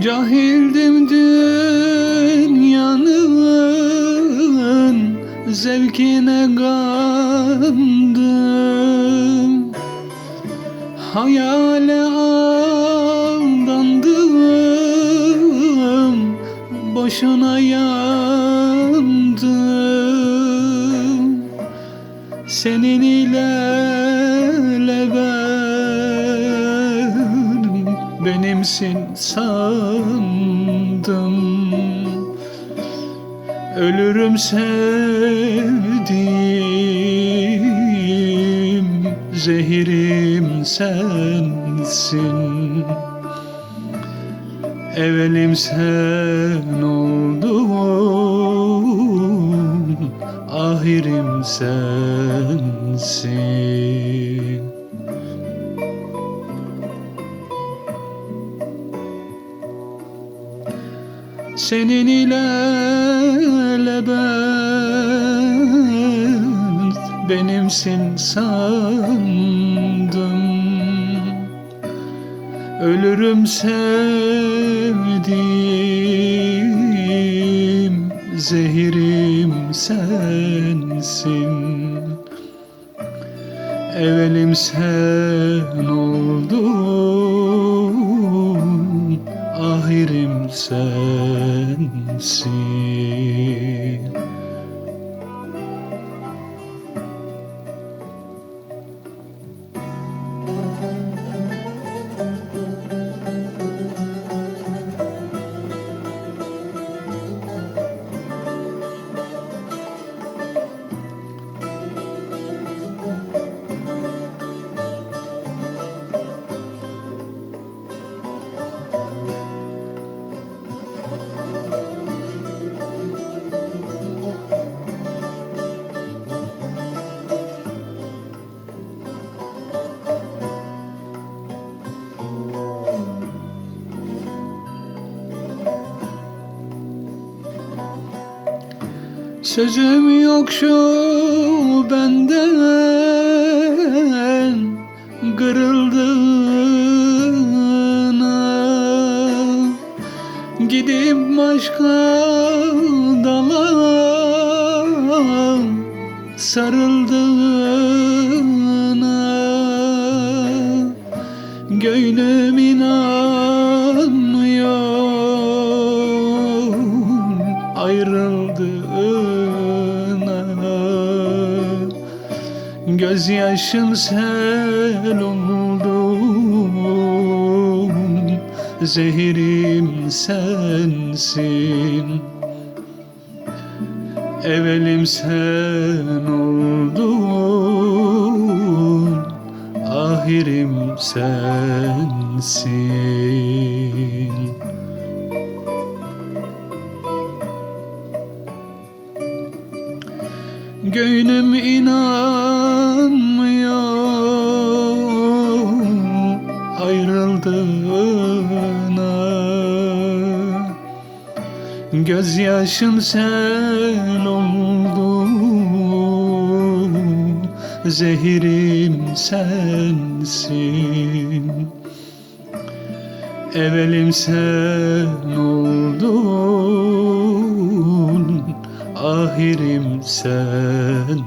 Cahildim dünyanın zevkine kandım. Hayale aldandım Boşuna yandım. Senin ile ben benimsin sandım Ölürüm sevdiğim Zehirim sensin. Evelim sen oldun Ahirim sensin Senin ile ben benimsin sandım. Ölürüm sevdiğim Zehirim sensin. Evelim sen oldun sensin Sözüm yok şu benden kırıldığına. Gidip başka dala sarıldığına. Gönlüm inanmıyor ayrıldığına Gözyaşım sel oldum Zehirim sensin. Evelim sen oldun Ahirim sensin Gönlüm inanmıyor ayrıldığına. Gözyaşım sel oldu Zehirim sensin. Evelim sen oldun ahirim sensin.